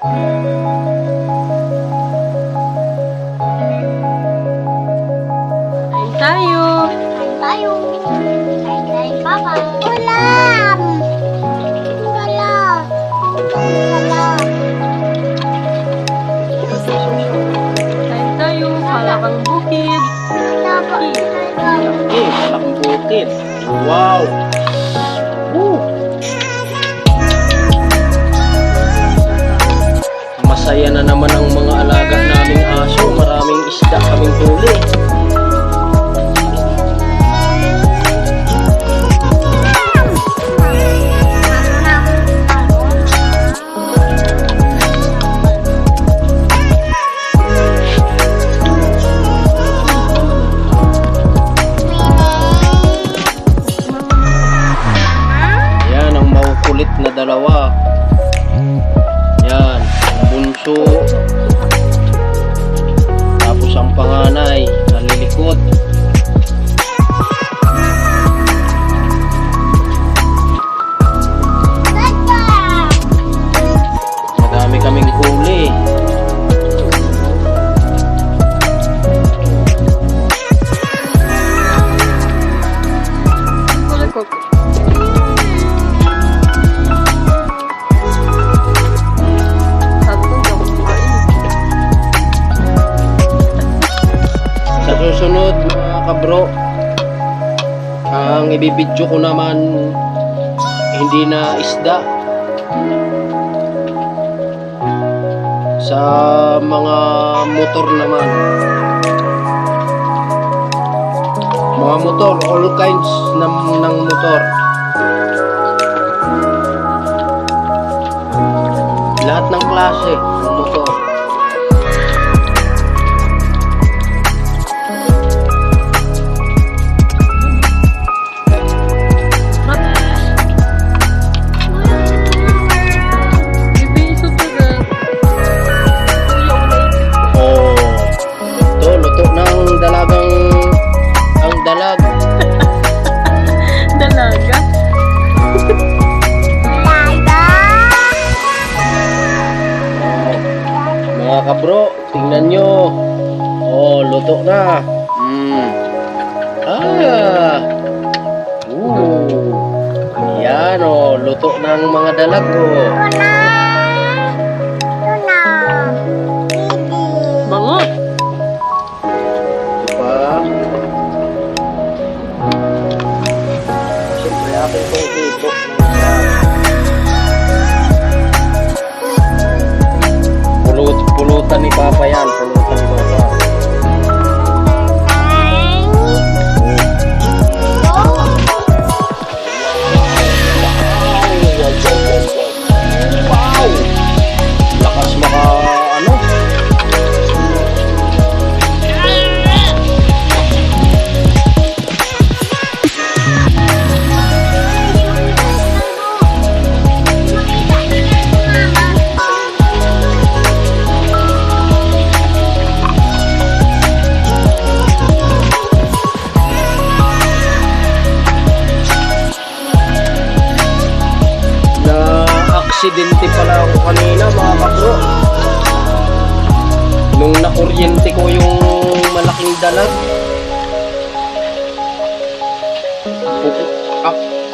Kain tayo. Kain tayo. Kain kain papa. Ulam! Ulam! Ulam! Kain tayo. Palakang bukid. Tapos, Eh, bukid. Wow! Isda kaming kabro, ang ibibidyo ko naman hindi na isda. Sa mga motor naman. Mga motor, all kinds ng, ng motor. Lahat ng klase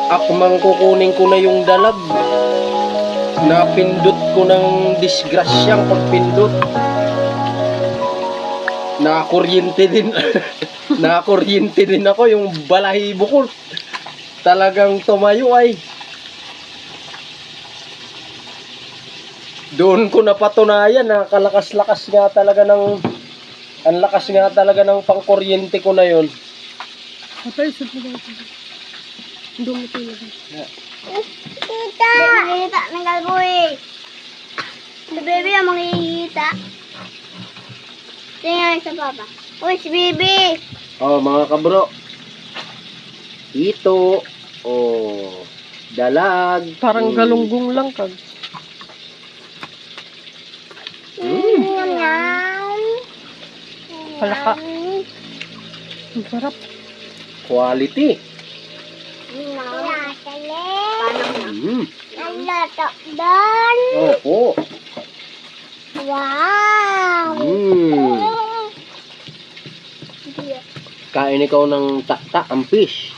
akmang kukunin ko na yung dalag. Napindot ko ng disgrasyang pagpindot. Nakakuryente din. Nakakuryente din ako yung balahibo ko talagang tumayo ay. Doon ko napatunayan na kalakas-lakas nga talaga ng ang lakas nga talaga ng pangkuryente ko na yon. Patay sa taga. Dungo talaga. Kita! Makikita ng galboy. Si baby ang makikita. Tingnan sa papa. Uy, si baby! Oh, mga kabro. Ito, oh, dalag. Parang Mm. galunggong lang kag. Mm. Yum, yum. Palaka. Ang sarap. Quality. Mm. Nalato doon. Opo. Wow! Mm. Kain ikaw ng takta, ang fish.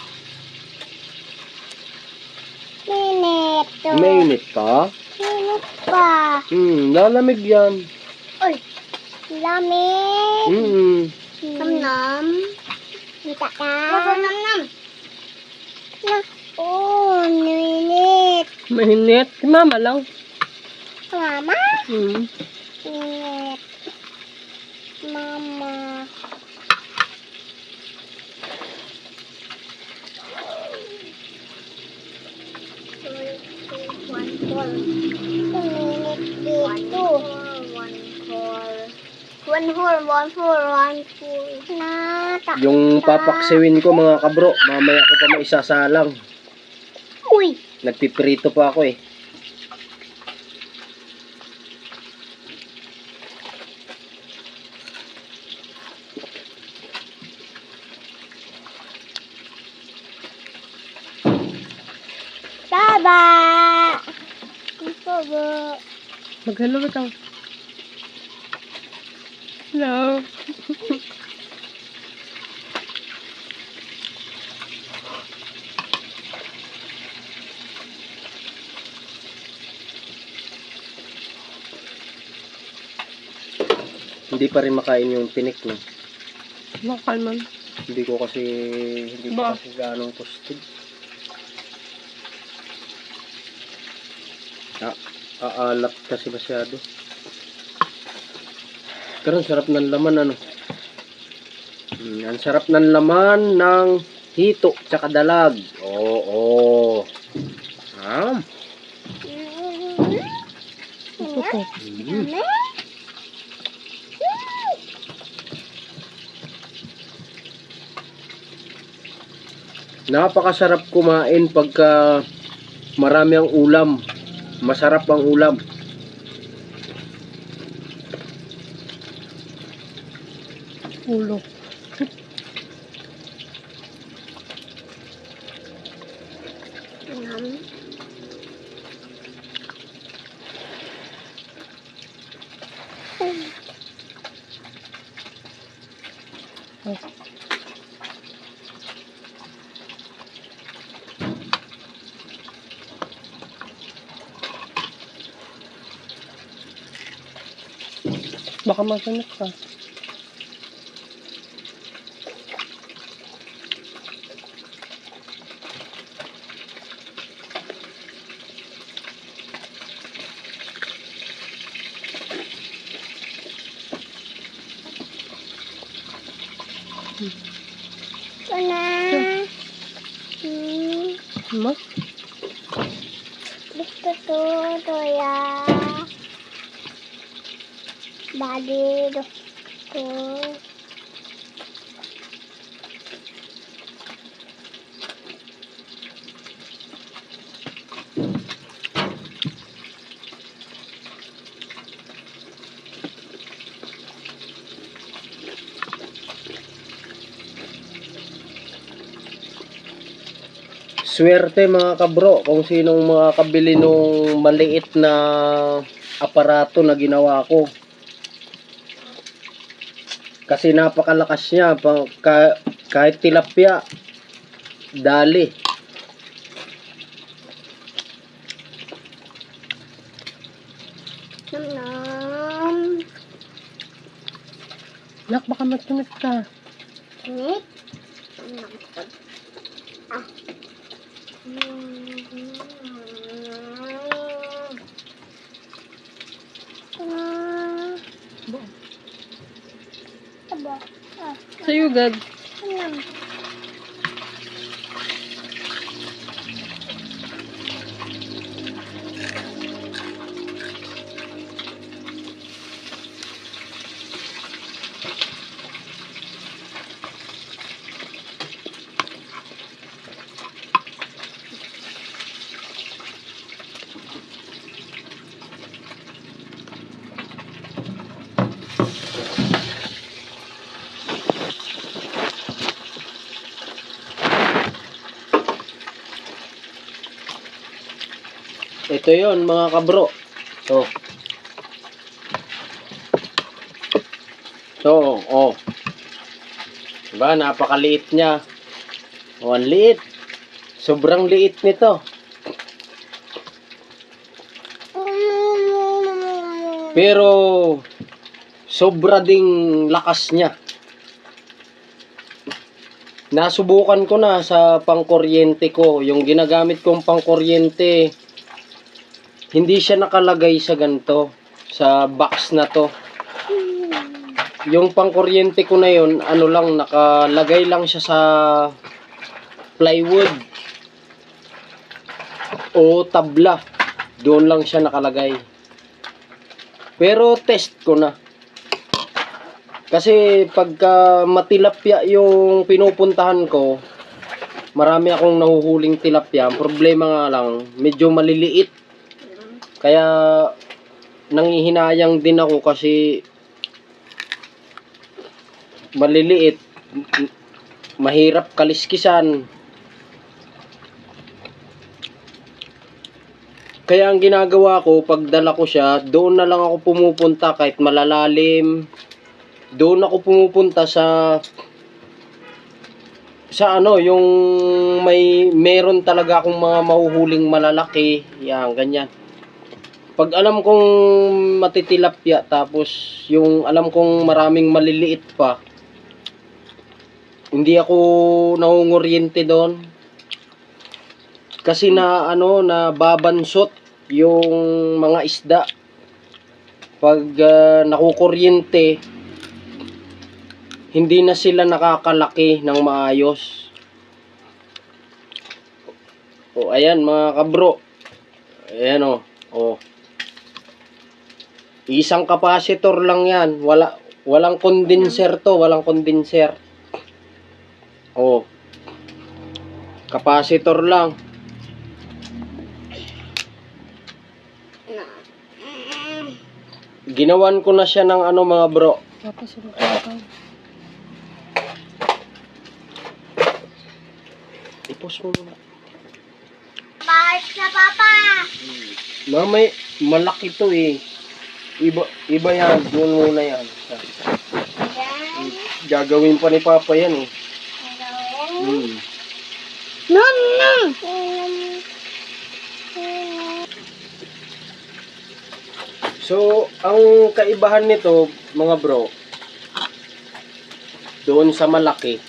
Minute. Mainit ka? Minute pa. Hmm, lalamig yan. Uy! Lamig. Hmm. Nam nam. Kita ka? Oo, oh, minute. Mainit. Si mama lang. Mama? Hmm. Minute. Mama. Minute dito. One four, one four, one. Nata. Yung papaksiwin ko mga kabro, mamaya ko pa maisasalang. Nagpiprito pa ako eh. Baba! Baba. Mag-hello ikaw. Hello. Hindi pa rin makain yung tinik no. Makal man. Hindi ko kasi hindi ko Ba? kasi gaano kustig. Ah, aalat kasi masyado. Pero ang sarap ng laman ano. Hmm, ang sarap ng laman ng hito tsaka dalag. Oo. oo. Ah. Ito ko. Mm. Napakasarap kumain pagka marami ang ulam. Masarap ang ulam. Ulo. Baka masunod ka. Ito na. Hmm. Ma? Gusto to, Toya. Bali, gusto. Swerte mga kabro kung sinong mga kabili nung maliit na aparato na ginawa ko. Kasi napakalakas niya pa, ka- kahit tilapia dali. Nam nam. Nak, baka masunod ka. Init. sugar Ito yon mga kabro. So, So, oh. Diba, napakaliit niya. Oh, ang liit. Sobrang liit nito. Pero, sobra ding lakas niya. Nasubukan ko na sa pangkuryente ko. Yung ginagamit kong pangkuryente, hindi siya nakalagay sa ganito. Sa box na to. Yung pangkuryente ko na yun, ano lang, nakalagay lang siya sa plywood o tabla. Doon lang siya nakalagay. Pero test ko na. Kasi pagka matilapya yung pinupuntahan ko, marami akong nahuhuling tilapia. Ang problema nga lang, medyo maliliit. Kaya nangihinayang din ako kasi maliliit. Mahirap kaliskisan. Kaya ang ginagawa ko, pagdala ko siya, doon na lang ako pumupunta kahit malalalim. Doon ako pumupunta sa sa ano, yung may meron talaga akong mga mahuhuling malalaki. Yan, ganyan. Pag alam kong matitilapya tapos yung alam kong maraming maliliit pa, hindi ako nangunguryente doon. Kasi na ano na babansot yung mga isda. Pag ah, nakukuryente, hindi na sila nakakalaki ng maayos. O ayan mga kabro. Ayan o. O. Isang capacitor lang yan. Wala walang condenser to, walang condenser. O. Capacitor lang. Ginawan ko na siya ng ano mga bro. Ipos mo muna. Bye sa papa. Mamay, malaki to eh. Iba, iba yan. Yun muna yan. Gagawin pa ni Papa yan eh. Hmm. No, no. So, ang kaibahan nito, mga bro, doon sa malaki,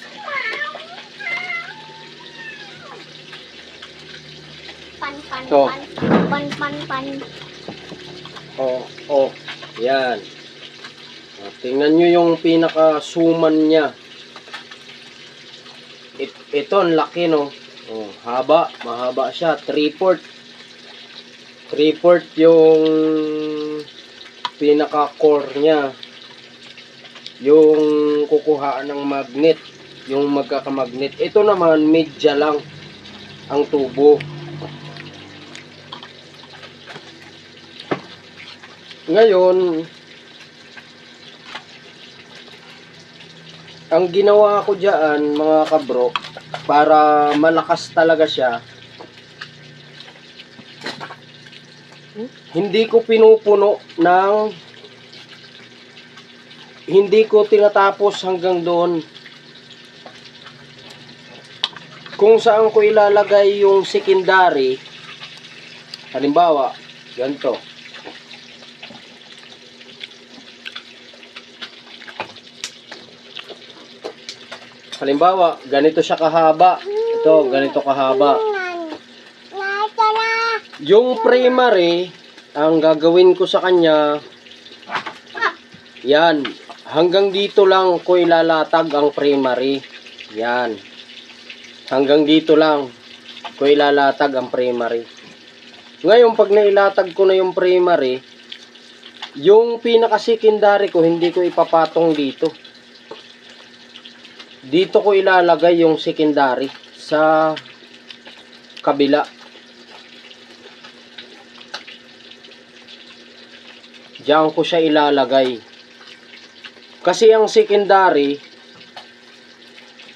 Pan, pan, Oh. pan. Pan, pan, pan. Oh, oh, yan. Oh, tingnan nyo yung pinaka-suman niya. It, ito, ang laki, no? Oh, haba, mahaba siya. 3-4. 3-4 yung pinaka-core niya. Yung kukuhaan ng magnet. Yung magkakamagnet. Ito naman, medya lang ang tubo. Ngayon, ang ginawa ko diyan mga kabro, para malakas talaga siya, hindi ko pinupuno ng hindi ko tinatapos hanggang doon. Kung saan ko ilalagay yung secondary, halimbawa, ganito. Halimbawa, ganito siya kahaba. Ito, ganito kahaba. Yung primary, ang gagawin ko sa kanya, yan, hanggang dito lang ko ilalatag ang primary. Yan. Hanggang dito lang ko ilalatag ang primary. Ngayon, pag nailatag ko na yung primary, yung pinaka-secondary ko, hindi ko ipapatong dito. Dito ko ilalagay yung secondary sa kabila. Diyan ko siya ilalagay. Kasi ang secondary,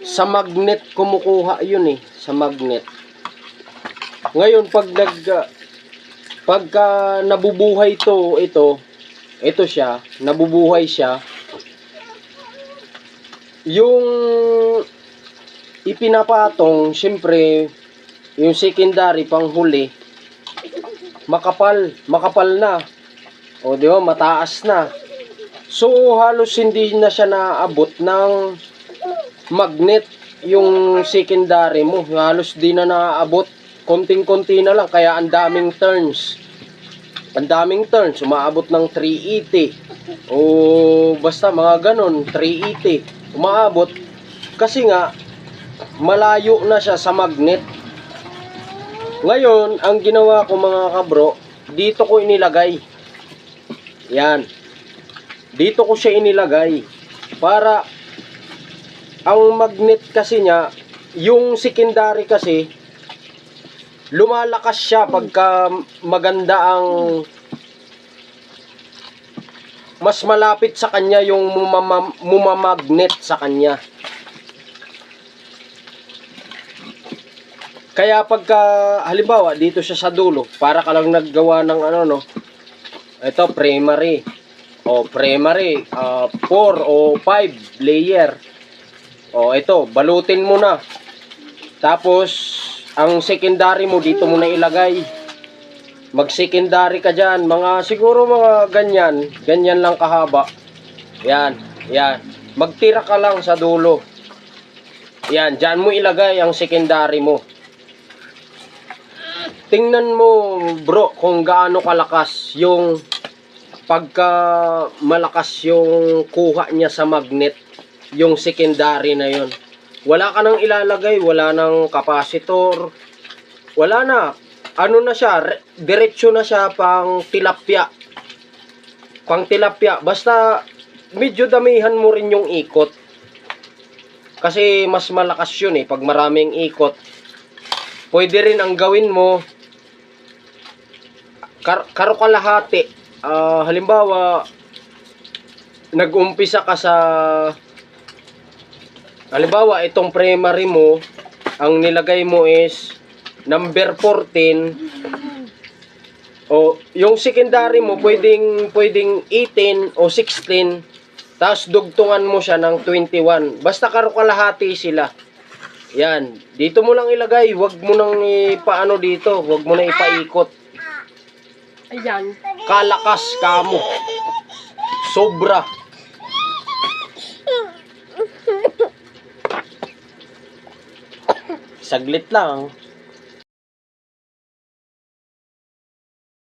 sa magnet kumukuha yun eh. Sa magnet. Ngayon, pag nag, pagka nabubuhay to, ito, ito siya, nabubuhay siya, yung ipinapatong, siyempre, yung secondary pang huli, makapal, makapal na. O di ba, mataas na. So, halos hindi na siya naabot ng magnet yung secondary mo. Halos di na naabot. Konting-konti na lang, kaya ang daming turns. Ang daming turns, umaabot ng 380. O basta mga ganon, 380. Umaabot. Kasi nga, malayo na siya sa magnet. Ngayon, ang ginawa ko mga kabro, dito ko inilagay. Yan. Dito ko siya inilagay. Para ang magnet kasi niya, yung secondary kasi, lumalakas siya pagka maganda ang mas malapit sa kanya yung mumama, mumamagnet sa kanya. Kaya pagka, halimbawa, dito siya sa dulo, para ka lang naggawa ng ano, no? Ito, primary. O, primary. 4 o 5 layer. O, ito, balutin mo na. Tapos, ang secondary mo, dito mo na ilagay. Mag-secondary ka dyan. Mga, siguro mga ganyan. Ganyan lang kahaba. Yan, yan. Magtira ka lang sa dulo. Yan, dyan mo ilagay ang secondary mo. Tingnan mo, bro, kung gaano kalakas yung pagka malakas yung kuha niya sa magnet, yung secondary na yon. Wala ka nang ilalagay, wala nang kapasitor, wala na. Ano na siya, re- diretso na siya pang tilapia. Pang tilapia. Basta medyo damihan mo rin yung ikot. Kasi mas malakas yun eh, pag maraming ikot. Pwede rin ang gawin mo, kar karo kalahati. Ah, halimbawa, nag-umpisa ka sa halimbawa itong primary mo ang nilagay mo is number 14 o yung secondary mo pwedeng pwedeng 18 o 16 tapos dugtungan mo siya ng 21 basta karo kalahati sila yan dito mo lang ilagay wag mo nang ipaano dito wag mo na ipaikot Ayan. kalakas kamo. Sobra. Saglit lang.